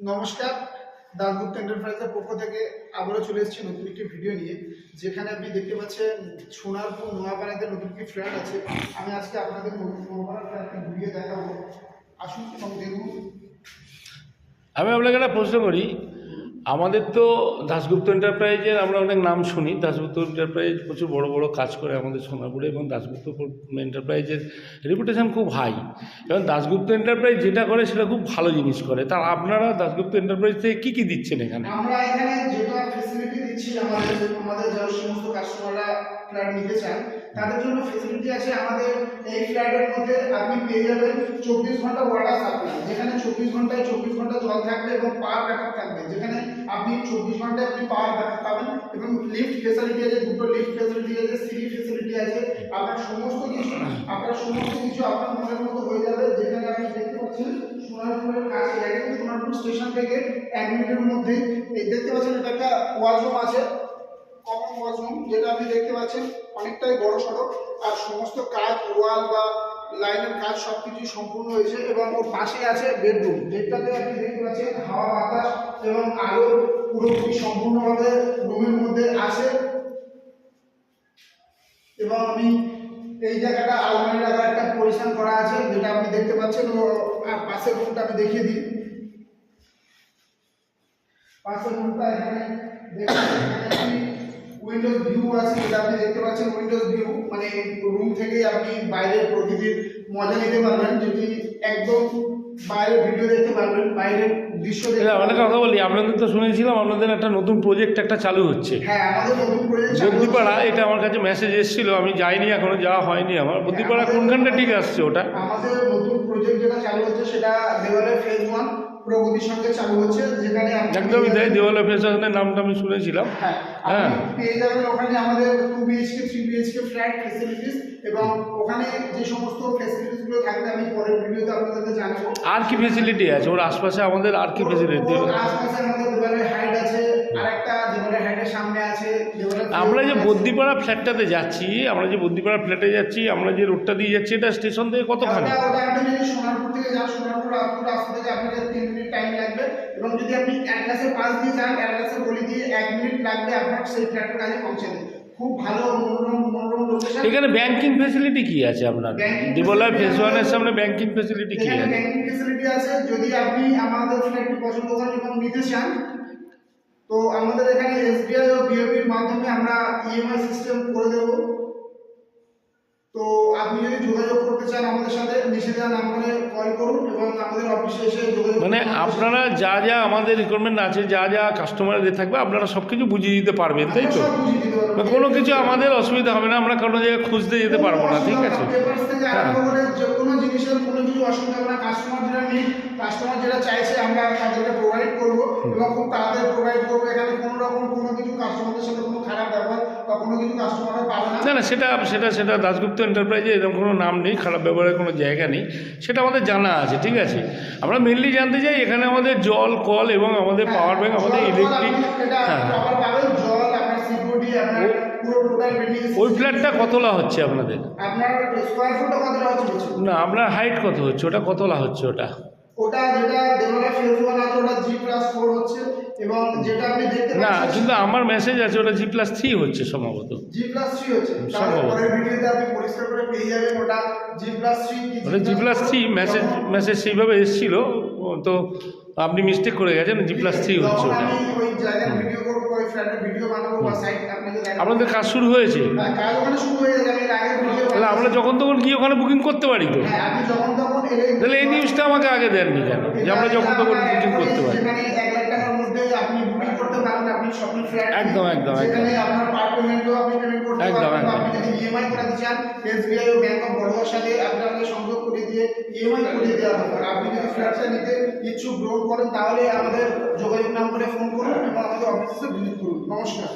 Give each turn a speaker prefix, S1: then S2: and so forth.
S1: নমস্কার দাসগুপ্ত এন্টারপ্রাইজের পক্ষ থেকে আবারও চলে এসেছি নতুন একটি ভিডিও নিয়ে, যেখানে আপনি দেখতে পাচ্ছেন সোনারপুর নোয়াপাড়াতে নতুন একটি ফ্ল্যাট আছে। আমি আজকে আপনাদের নতুন নোয়াপাড়া ফ্ল্যাটটা ঘুরিয়ে দেখাবো। আসুন এবং দেখুন।
S2: আমি আপনাকে একটা প্রশ্ন করি আমাদের তো দাসগুপ্ত এন্টারপ্রাইজের আমরা অনেক নাম শুনি। দাসগুপ্ত এন্টারপ্রাইজ প্রচুর বড় বড় কাজ করে আমাদের সোনাপুরে এবং দাসগুপ্ত এন্টারপ্রাইজের রেপুটেশন খুব হাই এবং দাসগুপ্ত এন্টারপ্রাইজ যেটা করে সেটা খুব ভালো জিনিস করে। তা আপনারা দাসগুপ্ত এন্টারপ্রাইজ থেকে কী কী দিচ্ছেন এখানে?
S1: আমরা এখানে যেটা ফেসিলিটি দিচ্ছি, আমাদের আমাদের যে সমস্ত কাস্টমাররা নিতে চান তাদের জন্য ফেসিলিটি আছে আমাদের এই ফ্ল্যাটের মধ্যে আপনি পেয়ে যাবেন চব্বিশ ঘণ্টা ওয়াটার সাপ্লাই যেখানে চব্বিশ ঘন্টায় চব্বিশ ঘণ্টা জল থাকবে এবং পাওয়ার ব্যাকআপ থাকবে, যেখানে আপনি চব্বিশ ঘন্টায় আপনি পাওয়ার ব্যাকআপ পাবেন এবং লিফট ফেসিলিটি আছে, দুটো লিফট ফেসিলিটি আছে সিঁড়ি ফেসিলিটি আছে, আপনার সমস্ত কিছু, আপনার সমস্ত কিছু আপনার মনের মতো হয়ে যাবে, যেখানে আপনি দেখতে পাচ্ছেন সোনারপুরের কাছে একদম সোনারপুর স্টেশন থেকে এক মিনিটের মধ্যে দেখতে পাচ্ছেন এটা একটা ওয়াশরুম আছে কমন ওয়াশরুম যেটা আপনি দেখতে পাচ্ছেন। অনেকটাই বড় সড়ো আর সমস্ত কাজ, ওয়াল বা লাইনের কাজ সব কিছু সম্পূর্ণ হয়েছে এবং ওর পাশে আছে বেডরুম। যেটাতে আপনি দেখতে পাচ্ছেন হাওয়া বাতাস এবং আলো পুরোপুরি সম্পূর্ণভাবে রুমের মধ্যে আছে। এবং আমি এই জায়গাটা আলমারি রাখার একটা পরিষ্কার করা আছে, যেটা আপনি দেখতে পাচ্ছেন, ও আর পাশের রুমটা আমি দেখিয়ে দিই। পাশের রুমটা এখানে উইন্ডোজ উইন্ডোজ ভিউ মানে রুম থেকেই আপনি বাইরের প্রকৃতির মজা নিতে পারবেন। যদি একদম বাইরের ভিডিও দেখতে পারবেন বাইরের দৃশ্য দেখতে
S2: অনেক কথা বলি আপনাদের তো শুনেছিলাম আপনাদের একটা নতুন প্রজেক্ট একটা চালু হচ্ছে।
S1: হ্যাঁ আমাদের নতুন প্রজেক্ট
S2: বদ্যিপাড়া এটা আমার কাছে মেসেজ এসেছিল আমি যাইনি এখনও যাওয়া হয়নি আমার। বদ্যিপাড়া কোনখানটা ঠিক আসছে ওটা?
S1: আমাদের নতুন প্রজেক্ট যেটা চালু হচ্ছে সেটা দেওয়ালে ফেজ ওয়ান প্রগতির সঙ্গে চালু হচ্ছে যেখানে
S2: একদমই তাই দেওয়ালা ফেশনের নামটা আমি শুনেছিলাম।
S1: হ্যাঁ
S2: হ্যাঁ।
S1: পেয়ে যাবেন ওখানে আমাদের two BHK three BHK flat facilities এবং ওখানে যে সমস্ত ফেসিলিটিসগুলো থাকবে আমি পরের ভিডিওতে আপনাদের জানাব।
S2: আর কি ফেসিলিটি আছে? ওর আশপাশে আমাদের আর কি ফেসিলিটি
S1: আশপাশে আমাদের দেওয়ালের
S2: আমরা যে। বদ্যিপাড়া ফ্ল্যাটটাতে যাচ্ছি আমরা যে বদ্যিপাড়া ফ্ল্যাটে যাচ্ছি আমরা যে রোডটা দিয়ে যাচ্ছি এটা স্টেশন থেকে কতখানি?
S1: সোনারপুর থেকে যান সোনারপুর রাস্তা রাস্তা থেকে আপনাকে তিন মিনিট টাইম লাগবে। এবং যদি আপনি অ্যাটলাসের পাশ দিয়ে যান অ্যাটলাসের গলি দিয়ে এক মিনিট লাগবে আপনার সেই ফ্ল্যাটের কাছে পৌঁছাতে খুব ভালো মনোরম মনোরম লোকেশন
S2: এখানে ব্যাংকিং ফেসিলিটি কি আছে আপনার?
S1: Banking
S2: ফেস ওয়ানের সামনে ব্যাংকিং ফেসিলিটি কি আছে?
S1: ব্যাংকিং ফেসিলিটি আছে। যদি আপনি আমাদের ফ্ল্যাটটি পছন্দ করেন এবং নিতে চান তো আমাদের এখানে এসবিআই ও বিওপির মাধ্যমে আমরা ইএমআই সিস্টেম করে দেব। চান আমাদের সাথে নিচে নাম্বারে কল করুন এবং আমাদের অফিসে এসে যোগাযোগ
S2: মানে আপনারা যা যা আমাদের রিকোয়ারমেন্ট আছে যা যা কাস্টমারদের থাকবে আপনারা সব কিছু বুঝিয়ে দিতে পারবেন তাই তো? কোনো কিছু আমাদের অসুবিধা হবে না আমরা কোনো জায়গায় খুঁজতে যেতে পারব না ঠিক আছে? হ্যাঁ।
S1: আরম্ভ করে যে কোনো জিনিসের কোনো কিছু অসুবিধা হবে না কাস্টমার যেটা নিড কাস্টমার যেটা চাইছে আমরা তাদেরকে প্রোভাইড করব এবং খুব তাড়াতাড়ি প্রোভাইড করব। এখানে কোনো রকম কোনো কিছু কাস্টমারদের সাথে কোনো খারাপ ব্যবহার না।
S2: না সেটা সেটা সেটা দাসগুপ্ত এন্টারপ্রাইজে এরকম কোনো নাম নেই খারাপ ব্যবহারের কোনো জায়গা নেই সেটা আমাদের জানা আছে ঠিক আছে? আমরা মেনলি জানতে চাই এখানে আমাদের জল কল এবং আমাদের পাওয়ার ব্যাংক আমাদের ইলেকট্রিক হ্যাঁ
S1: বিল্ডিং
S2: ওই ফ্ল্যাটটা কতলা হচ্ছে আপনাদের? না আপনার হাইট কত হচ্ছে? ওটা কতলা হচ্ছে ওটা?
S1: ওটা যেটা আছে ওটা জি প্লাস ফোর হচ্ছে। এবং যেটা আপনি দেখতে
S2: না কিন্তু আমার মেসেজ আছে ওটা জি প্লাস থ্রি হচ্ছে সম্ভবত।
S1: জি প্লাস থ্রি হচ্ছে।
S2: সম্ভবত।
S1: পরের ভিডিওতে আপনি পরিষ্কার করে পেয়ে যাবেন ওটা জি প্লাস থ্রি
S2: ওটা G plus three message message সেইভাবে এসেছিল। তো আপনি মিস্টেক করে গেছেন জি প্লাস থ্রি হচ্ছে ওটা।
S1: আমি ওই জায়গায় ভিডিও করব ওই ফ্ল্যাটের ভিডিও বানাবো বা সাইট আপনাকে
S2: আপনাদের কাজ শুরু হয়েছে?
S1: হ্যাঁ, কাজ ওখানে শুরু হয়ে যাবে আমি এর আগে ভিডিও
S2: তাহলে আমরা যখন তখন গিয়ে ওখানে বুকিং করতে পারি তো?
S1: হ্যাঁ আপনি যখন তখন এলে
S2: তাহলে এই নিউজটা আমাকে আগে দেননি কেন? যে আমরা যখন তখন বুকিং করতে পারি।
S1: মধ্যে আপনি বুকিং করতে পারেন আপনি শপিং ফ্ল্যাট
S2: একদম, একদম,
S1: সেখানে আপনার পার পেমেন্টও আপনি পেমেন্ট করতে
S2: একদম।
S1: আপনি যদি ইএমআই করাতে চান এসবিআই ও ব্যাংক অফ বরোদার সাথে আপনাকে সংযোগ করে দিয়ে ইএমআই করে দেওয়া হবে। আপনি যদি ফ্ল্যাটটা নিতে ইচ্ছুক গ্রহণ করেন তাহলে আমাদের যোগাযোগ নাম্বারে ফোন করুন এবং আমাদের অফিসে ভিজিট করুন। নমস্কার।